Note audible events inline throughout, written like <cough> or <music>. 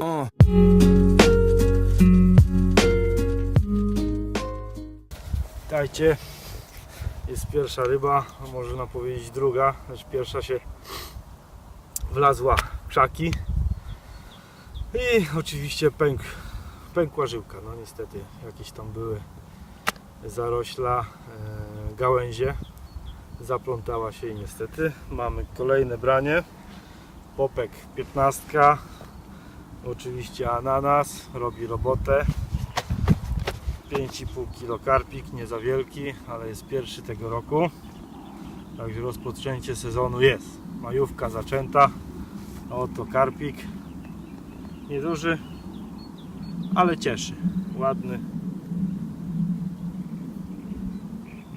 O. Witajcie. Jest pierwsza ryba, a można powiedzieć druga. Znaczy pierwsza się wlazła w krzaki. I oczywiście pęk, pękła żyłka. No niestety jakieś tam były zarośla e, gałęzie. Zaplątała się i niestety mamy kolejne branie. Popek 15. Oczywiście ananas robi robotę. 5,5 kg karpik, nie za wielki, ale jest pierwszy tego roku. Także rozpoczęcie sezonu jest. Majówka zaczęta. Oto karpik. Nieduży, ale cieszy. Ładny.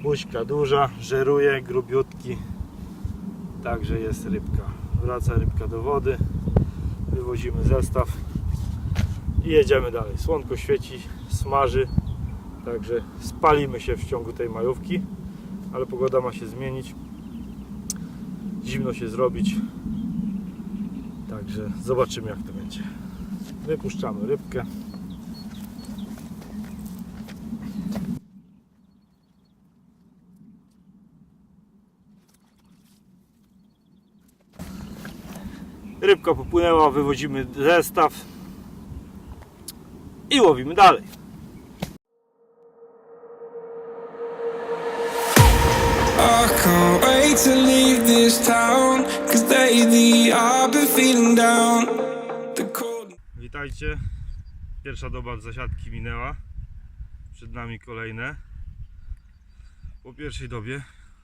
Buźka duża, żeruje, grubiutki. Także jest rybka. Wraca rybka do wody. Wywozimy zestaw i jedziemy dalej. Słonko świeci, smaży. Także spalimy się w ciągu tej majówki, ale pogoda ma się zmienić. Zimno się zrobić. Także zobaczymy jak to będzie. Wypuszczamy rybkę. Rybka popłynęła, wywozimy zestaw i łowimy dalej. I can't wait to leave this town. Cause lately I've been feeling down. The cold. Witajcie. Pierwsza doba zasiadki minęła. Przed nami kolejne. Po pierwszej dobie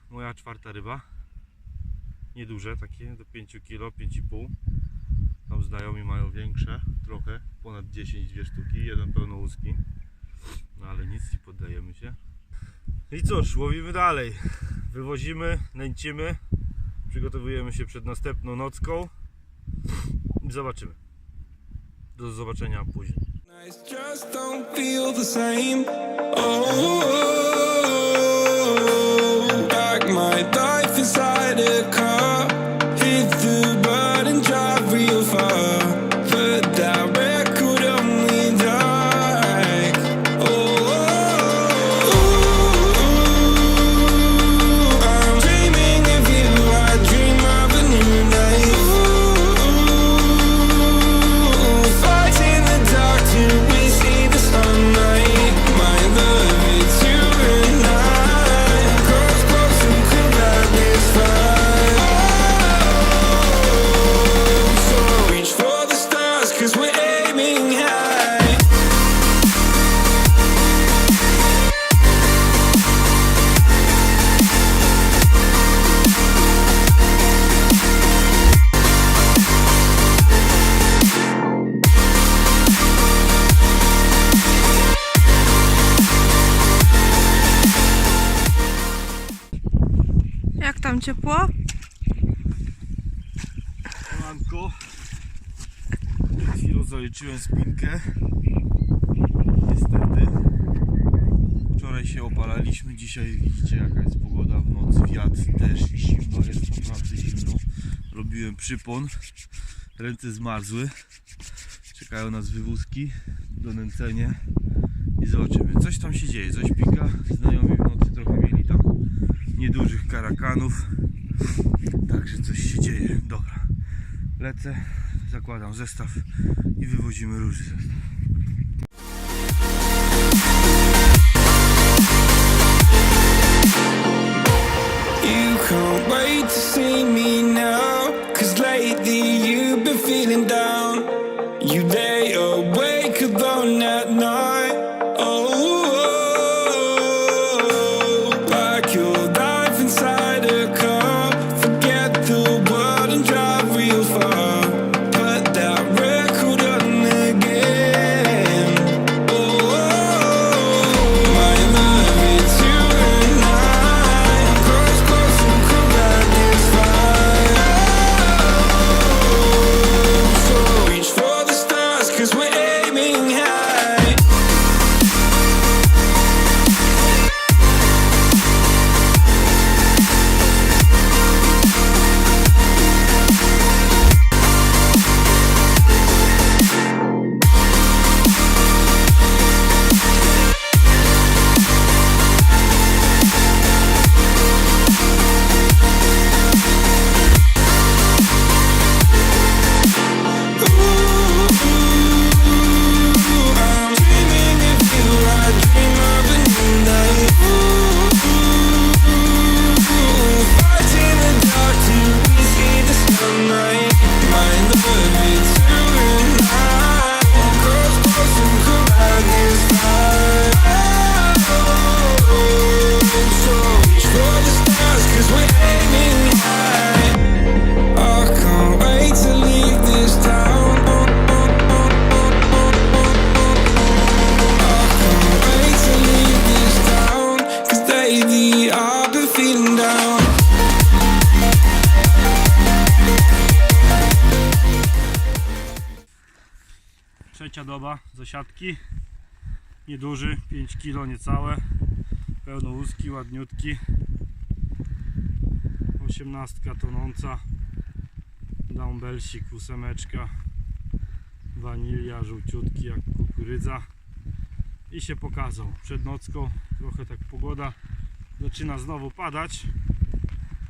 moja czwarta ryba. Nieduże takie, do 5 kg, 5,5. Tam znajomi mają większe, trochę, ponad 10, dwie sztuki, jeden pełnołuski. No ale nic, nie poddajemy się. I cóż, łowimy dalej. Wywozimy, nęcimy. Przygotowujemy się przed następną nocką. I zobaczymy. Do zobaczenia później. Oh, my life inside a car. through ciepło? Przed chwilą zaliczyłem spinkę. Niestety. Wczoraj się opalaliśmy, dzisiaj widzicie jaka jest pogoda w nocy, wiatr, deszcz i zimno, jest naprawdę zimno. Robiłem przypon, ręce zmarzły. Czekają nas wywózki do nęcenia i zobaczymy. Coś tam się dzieje, coś pika. Znajomi w nocy trochę tam niedużych karakanów. Także coś się dzieje. Dobra. Lecę, zakładam zestaw i wywozimy róży zestaw. Can't wait to see me now. Cause lately you've been feeling down. You lay awake alone at night. Trzecia doba zasiadki. Nieduży, 5 kg niecałe. Pełnołuski, ładniutki. Osiemnastka tonąca. Dumbbellsik, ósemeczka. Wanilia, żółciutki jak kukurydza. I się pokazał. Przed nocką trochę tak pogoda zaczyna znowu padać.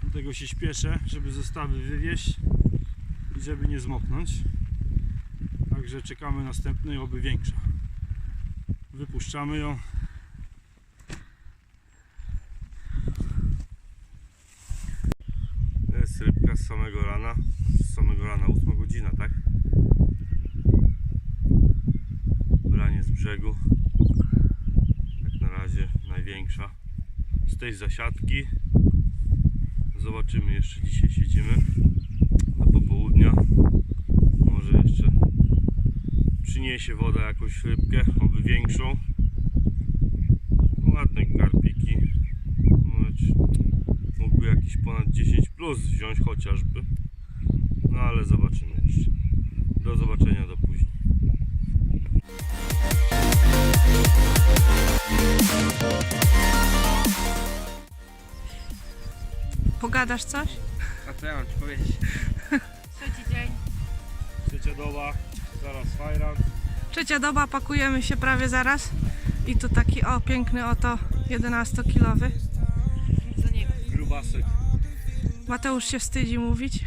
Dlatego się śpieszę, żeby zestawy wywieźć i żeby nie zmoknąć. Także czekamy następnej, oby większa. Wypuszczamy ją. To jest rybka z samego rana. Z samego rana, 8 godzina, tak? Branie z brzegu. Jak na razie największa. Z tej zasiadki. Zobaczymy, jeszcze dzisiaj siedzimy do popołudnia. Przyniesie woda jakąś rybkę, oby większą. Ładne karpiki. Może Mógłby jakiś ponad 10 plus wziąć chociażby. No ale zobaczymy jeszcze. Do zobaczenia do później. Pogadasz coś? A co ja mam ci powiedzieć? <laughs> Trzeci dzień. Trzecia doba, zaraz fajran. Trzecia doba, pakujemy się prawie zaraz. I tu taki o piękny oto 11-kilowy. Grubasek. Mateusz się wstydzi mówić.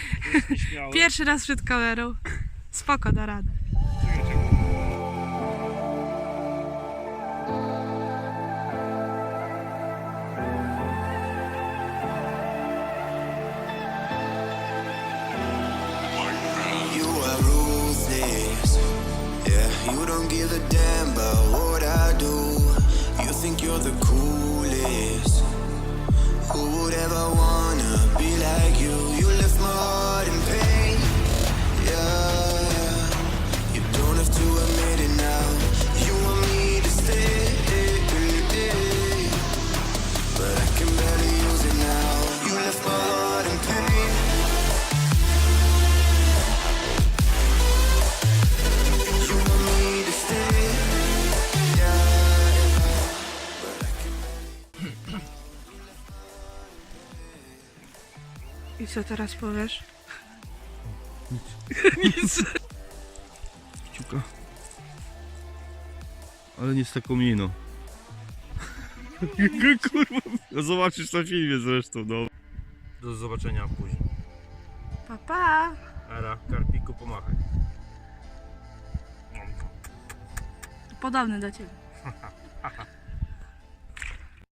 <laughs> Pierwszy raz przed kamerą. Spoko, da radę. You don't give a damn about what I do. You think you're the coolest. Who would ever wanna be like you? Co teraz powiesz? Kciuka. Ale nie z taką miną. <laughs> Kurwa. No zobaczysz na filmie zresztą, no. Do zobaczenia później. Pa, pa. Era, karpiku pomachaj. Podobny do ciebie. <laughs>